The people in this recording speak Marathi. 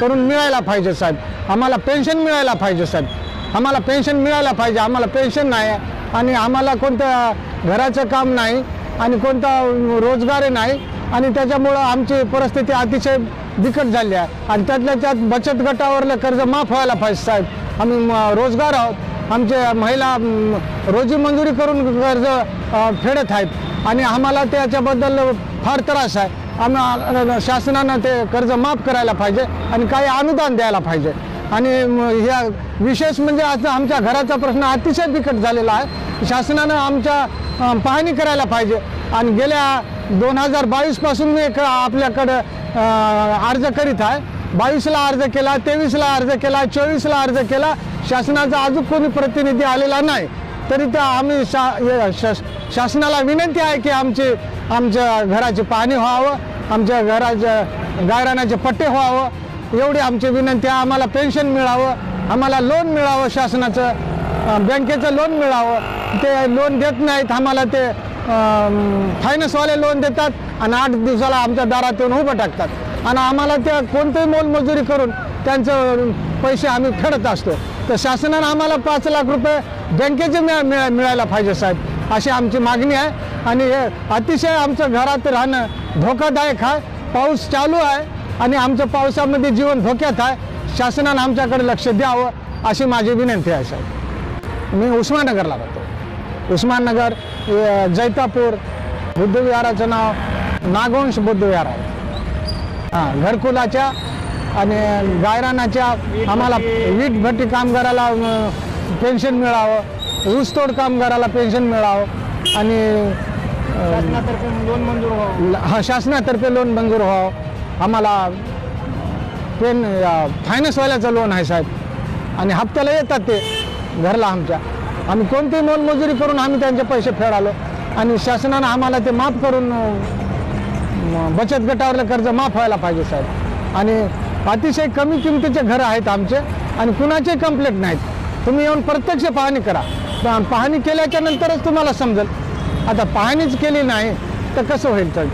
करून मिळायला पाहिजे साहेब. आम्हाला पेन्शन मिळायला पाहिजे साहेब. आम्हाला पेन्शन मिळायला पाहिजे. आम्हाला पेन्शन नाही आहे आणि आम्हाला कोणतं घराचं काम नाही आणि कोणता रोजगार नाही आणि त्याच्यामुळं आमची परिस्थिती अतिशय बिकट झाली आहे. आणि त्यातल्या त्यात बचत गटावरलं कर्ज माफ व्हायला पाहिजे साहेब. आम्ही रोजगार आहोत. आमचे महिला रोजी मंजुरी करून कर्ज फेडत आहेत. आणि आम्हाला त्याच्याबद्दल फार त्रास आहे. आम्हाला शासनानं ते कर्ज माफ करायला पाहिजे आणि काही अनुदान द्यायला पाहिजे. आणि ह्या विशेष म्हणजे आज आमच्या घराचा प्रश्न अतिशय बिकट झालेला आहे. शासनानं आमच्या पाहणी करायला पाहिजे. आणि गेल्या दोन हजार बावीसपासून मी एक आपल्याकडं अर्ज करीत आहे. बावीसला अर्ज केला तेवीसला अर्ज केला चोवीसला अर्ज केला. शासनाचा अजून कोणी प्रतिनिधी आलेला नाही. तरी त्या आम्ही शा शास- शासनाला विनंती आहे की आमची आमच्या घराची पाहणी व्हावं. आमच्या घराच्या गायरानाचे पट्टे व्हावं. एवढी आमची विनंती आहे. आम्हाला पेन्शन मिळावं. आम्हाला लोन मिळावं शासनाचं. बँकेचं लोन मिळावं. ते लोन देत नाहीत. आम्हाला ते फायनान्सवाले लोन देतात आणि आठ दिवसाला आमच्या दारात येऊन उभं टाकतात. आणि आम्हाला त्या कोणतंही मोलमजुरी करून त्यांचं पैसे आम्ही फेडत असतो. तर शासनानं आम्हाला पाच लाख रुपये बँकेचे मिळा मिळायला पाहिजे साहेब. अशी आमची मागणी आहे. आणि हे अतिशय आमचं घरात राहणं धोकादायक आहे. पाऊस चालू आहे आणि आमचं पावसामध्ये जीवन धोक्यात आहे. शासनानं आमच्याकडे लक्ष द्यावं अशी माझी विनंती आहे साहेब. मी उस्माननगरला राहतो. उस्माननगर जैतापूर बुद्धविहाराचं नाव नागवंश बुद्धविहार आहे. हां घरकुलाच्या आणि गायरानाच्या आम्हाला वीट भट्टी कामगाराला पेन्शन मिळावं. ऊसतोड कामगाराला पेन्शन मिळावं आणि लोन मंजूर व्हावं. हा शासनातर्फे लोन मंजूर व्हावं. आम्हाला पेन फायनान्सवाल्याचं लोन आहे साहेब. आणि हप्त्याला येतात ते घरला आमच्या. आम्ही कोणतीही मोलमजुरी करून आम्ही त्यांचे पैसे फेडालो. आणि शासनानं आम्हाला ते माफ करून बचत गटावरलं कर्ज माफ व्हायला पाहिजे साहेब. आणि अतिशय कमी किमतीचे घरं आहेत आमचे आणि कुणाचे कंप्लेंट नाहीत. तुम्ही येऊन प्रत्यक्ष पाहणी करा. पाहणी केल्याच्या नंतरच तुम्हाला समजेल. आता पाहणीच केली नाही तर कसं होईल? तर